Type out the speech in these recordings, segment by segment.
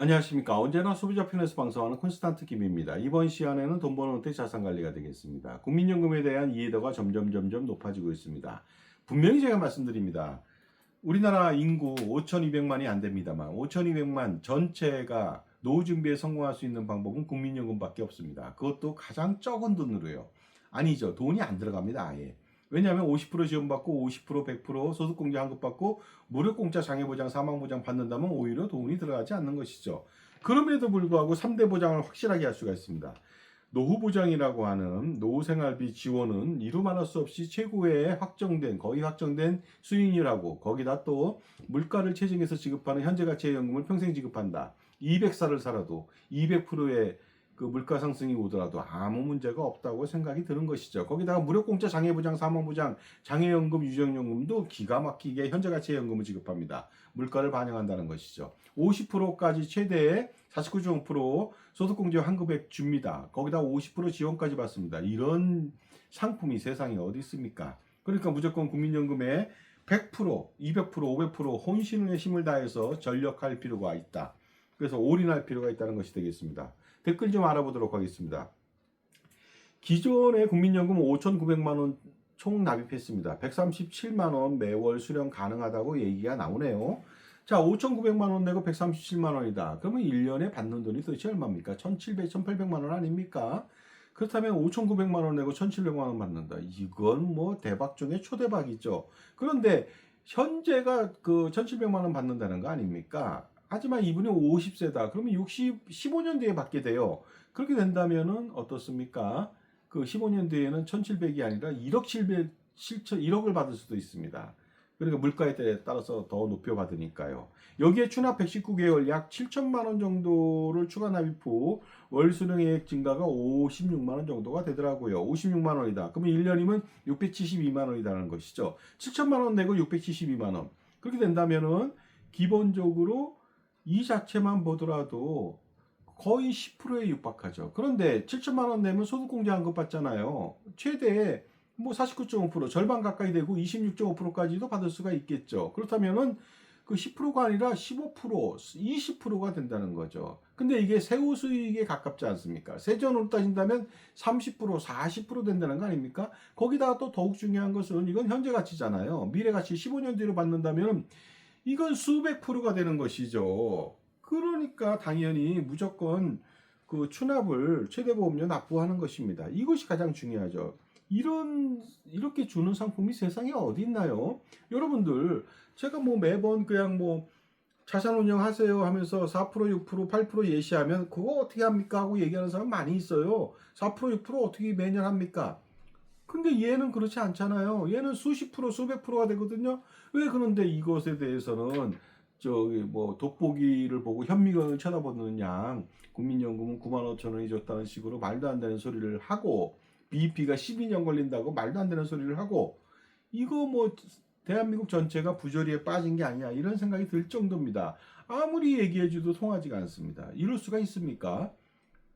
안녕하십니까. 언제나 소비자 편에서 방송하는 콘스탄트 김입니다. 이번 시간에는 돈 버는 때 자산 관리가 되겠습니다. 국민연금에 대한 이해도가 점점 점점 높아지고 있습니다. 분명히 제가 말씀드립니다. 우리나라 인구 5,200만이 안 됩니다만 5,200만 전체가 노후 준비에 성공할 수 있는 방법은 국민연금밖에 없습니다. 그것도 가장 적은 돈으로요. 아니죠. 돈이 안 들어갑니다. 아예. 왜냐하면 50% 지원받고 50% 100% 소득공제 환급받고 무료공짜 장애보장 사망보장 받는다면 오히려 돈이 들어가지 않는 것이죠. 그럼에도 불구하고 3대 보장을 확실하게 할 수가 있습니다. 노후보장이라고 하는 노후생활비 지원은 이루 말할 수 없이 최고의 확정된 거의 확정된 수익률하고 거기다 또 물가를 체증해서 지급하는 현재가치의 연금을 평생 지급한다. 200살을 살아도 200%의 그 물가 상승이 오더라도 아무 문제가 없다고 생각이 드는 것이죠. 거기다가 무료공짜 장애보장, 사망보장, 장애연금, 유정연금도 기가 막히게 현재 가치의 연금을 지급합니다. 물가를 반영한다는 것이죠. 50%까지 최대 49.5% 소득공제 환급액 줍니다. 거기다 50% 지원까지 받습니다. 이런 상품이 세상에 어디 있습니까? 그러니까 무조건 국민연금에 100%, 200%, 500% 혼신의 힘을 다해서 전력할 필요가 있다. 그래서 올인할 필요가 있다는 것이 되겠습니다. 댓글 좀 알아보도록 하겠습니다. 기존의 국민연금 5,900만 원 총 납입했습니다. 137만 원 매월 수령 가능하다고 얘기가 나오네요. 자, 5,900만 원 내고 137만 원이다. 그러면 1년에 받는 돈이 도대체 얼마입니까? 1,700, 1,800만 원 아닙니까? 그렇다면 5,900만 원 내고 1,700만 원 받는다. 이건 뭐 대박 중에 초대박이죠. 그런데 현재가 그 1,700만 원 받는다는 거 아닙니까? 하지만 이분이 50세다. 그러면 60, 15년 뒤에 받게 돼요. 그렇게 된다면은 어떻습니까? 그 15년 뒤에는 1,700이 아니라 1억 700, 7천, 1억을 받을 수도 있습니다. 그러니까 물가에 따라서 더 높여 받으니까요. 여기에 추납 119개월 약 7천만 원 정도를 추가 납입 후 월 수령액 증가가 56만 원 정도가 되더라고요. 56만 원이다. 그러면 1년이면 672만 원이라는 것이죠. 7천만 원 내고 672만 원. 그렇게 된다면은 기본적으로 이 자체만 보더라도 거의 10%에 육박하죠. 그런데 7천만 원 내면 소득공제 환급 받잖아요. 최대 뭐 49.5% 절반 가까이 되고 26.5%까지도 받을 수가 있겠죠. 그렇다면은 그 10%가 아니라 15%, 20%가 된다는 거죠. 근데 이게 세후 수익에 가깝지 않습니까? 세전으로 따진다면 30%, 40% 된다는 거 아닙니까? 거기다가 또 더욱 중요한 것은 이건 현재 가치잖아요. 미래 가치 15년 뒤로 받는다면 이건 수백 프로가 되는 것이죠. 그러니까 당연히 무조건 그 추납을 최대 보험료 납부하는 것입니다. 이것이 가장 중요하죠. 이런 이렇게 주는 상품이 세상에 어디 있나요? 여러분들 제가 뭐 매번 그냥 뭐 자산 운영하세요 하면서 4% 6% 8% 예시하면 그거 어떻게 합니까 하고 얘기하는 사람 많이 있어요. 4% 6% 어떻게 매년 합니까? 근데 얘는 그렇지 않잖아요. 얘는 수십 프로 수백 프로가 되거든요. 왜 그런데 이것에 대해서는 저기 뭐 돋보기를 보고 현미경을 쳐다보는 양 국민연금은 9만 5천 원이 줬다는 식으로 말도 안 되는 소리를 하고 BEP가 12년 걸린다고 말도 안 되는 소리를 하고 이거 뭐 대한민국 전체가 부조리에 빠진 게 아니야 이런 생각이 들 정도입니다. 아무리 얘기해줘도 통하지가 않습니다. 이럴 수가 있습니까?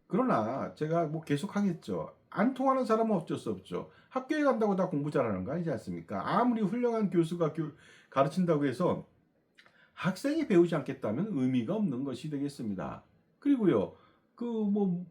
그러나 제가 뭐 계속 하겠죠. 안 통하는 사람은 어쩔 수 없죠. 학교에 간다고 다 공부 잘하는 거 아니지 않습니까? 아무리 훌륭한 교수가 교, 가르친다고 해서 학생이 배우지 않겠다면 의미가 없는 것이 되겠습니다. 그리고요, 그 뭐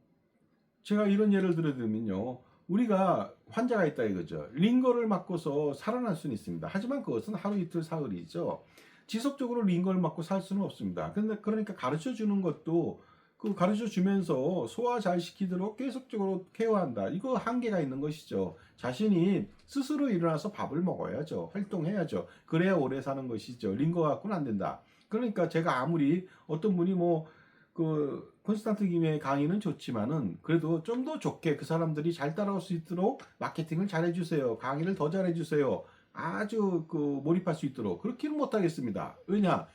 제가 이런 예를 들어드리면요, 우리가 환자가 있다 이거죠. 링거를 맞고서 살아날 수는 있습니다. 하지만 그것은 하루 이틀 사흘이죠. 지속적으로 링거를 맞고 살 수는 없습니다. 근데 그러니까 가르쳐 주는 것도 그 가르쳐 주면서 소화 잘 시키도록 계속적으로 케어한다. 이거 한계가 있는 것이죠. 자신이 스스로 일어나서 밥을 먹어야죠. 활동해야죠. 그래야 오래 사는 것이죠. 링거 갖고는 안 된다. 그러니까 제가 아무리 어떤 분이 뭐 그 콘스탄트 김의 강의는 좋지만은 그래도 좀 더 좋게 그 사람들이 잘 따라올 수 있도록 마케팅을 잘 해주세요. 강의를 더 잘 해주세요. 아주 그 몰입할 수 있도록 그렇게는 못하겠습니다. 왜냐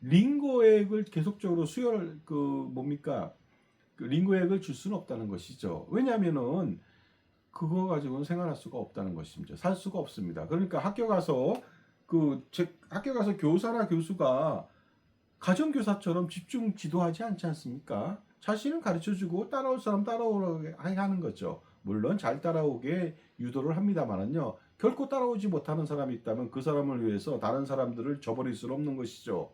링고액을 계속적으로 수혈 그 뭡니까 그 링고액을 줄 수는 없다는 것이죠. 왜냐하면은 그거 가지고는 생활할 수가 없다는 것입니다. 살 수가 없습니다. 그러니까 학교 가서 그 제, 학교 가서 교사나 교수가 가정 교사처럼 집중 지도하지 않지 않습니까? 자신은 가르쳐주고 따라올 사람 따라오게 하는 거죠. 물론 잘 따라오게 유도를 합니다만은요. 결코 따라오지 못하는 사람이 있다면 그 사람을 위해서 다른 사람들을 저버릴 수는 없는 것이죠.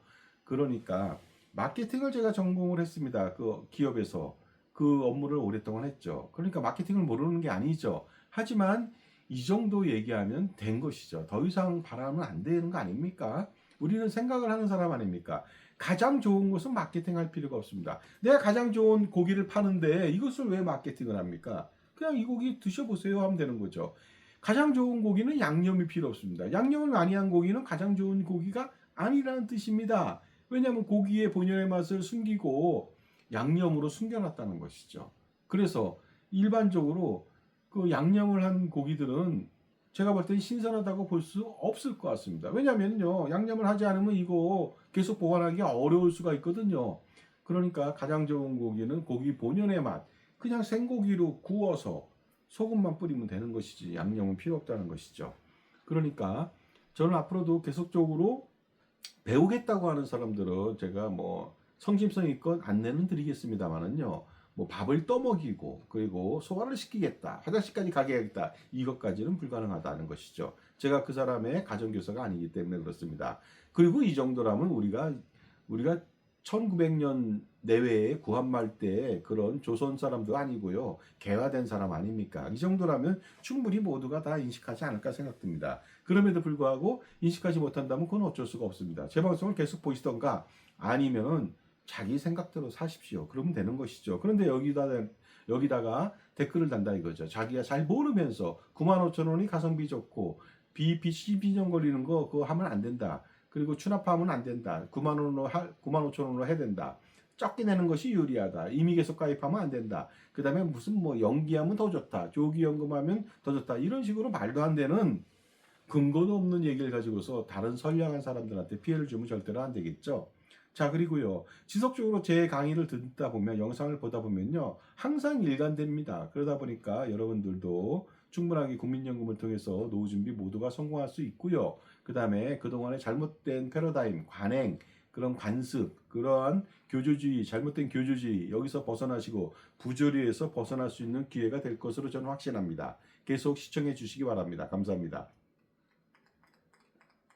그러니까 마케팅을 제가 전공을 했습니다. 그 기업에서 그 업무를 오랫동안 했죠. 그러니까 마케팅을 모르는 게 아니죠. 하지만 이 정도 얘기하면 된 것이죠. 더 이상 바라면 안 되는 거 아닙니까? 우리는 생각을 하는 사람 아닙니까? 가장 좋은 것은 마케팅 할 필요가 없습니다. 내가 가장 좋은 고기를 파는데 이것을 왜 마케팅을 합니까? 그냥 이 고기 드셔보세요 하면 되는 거죠. 가장 좋은 고기는 양념이 필요 없습니다. 양념을 많이 한 고기는 가장 좋은 고기가 아니라는 뜻입니다. 왜냐하면 고기의 본연의 맛을 숨기고 양념으로 숨겨놨다는 것이죠. 그래서 일반적으로 그 양념을 한 고기들은 제가 볼 때는 신선하다고 볼 수 없을 것 같습니다. 왜냐면요, 양념을 하지 않으면 이거 계속 보관하기 어려울 수가 있거든요. 그러니까 가장 좋은 고기는 고기 본연의 맛, 그냥 생고기로 구워서 소금만 뿌리면 되는 것이지 양념은 필요 없다는 것이죠. 그러니까 저는 앞으로도 계속적으로 배우겠다고 하는 사람들은 제가 뭐 성심성 있건 안내는 드리겠습니다만은요. 뭐 밥을 떠먹이고 그리고 소화를 시키겠다 화장실까지 가게 하겠다 이것까지는 불가능하다는 것이죠 제가 그 사람의 가정교사가 아니기 때문에 그렇습니다 그리고 이 정도라면 우리가 우리가 1900년 내외에 구한말 때 그런 조선 사람도 아니고요 개화된 사람 아닙니까 이 정도라면 충분히 모두가 다 인식하지 않을까 생각됩니다 그럼에도 불구하고 인식하지 못한다면 그건 어쩔 수가 없습니다 제 방송을 계속 보시던가 아니면은 자기 생각대로 사십시오. 그러면 되는 것이죠. 그런데 여기다 여기다가 댓글을 단다 이거죠. 자기가 잘 모르면서 9만 5천 원이 가성비 좋고 BEP 12년 걸리는 거 그거 하면 안 된다. 그리고 추납하면 안 된다. 9만 원으로 하, 9만 5천 원으로 해야 된다. 적게 내는 것이 유리하다. 이미 계속 가입하면 안 된다. 그 다음에 무슨 뭐 연기하면 더 좋다. 조기연금하면 더 좋다. 이런 식으로 말도 안 되는 근거도 없는 얘기를 가지고서 다른 선량한 사람들한테 피해를 주면 절대로 안 되겠죠. 자, 그리고요. 지속적으로 제 강의를 듣다 보면, 영상을 보다 보면요. 항상 일관됩니다. 그러다 보니까 여러분들도 충분하게 국민연금을 통해서 노후 준비 모두가 성공할 수 있고요. 그 다음에 그동안의 잘못된 패러다임, 관행, 그런 관습, 그러한 교조주의, 잘못된 교조주의, 여기서 벗어나시고 부조리에서 벗어날 수 있는 기회가 될 것으로 저는 확신합니다. 계속 시청해 주시기 바랍니다. 감사합니다.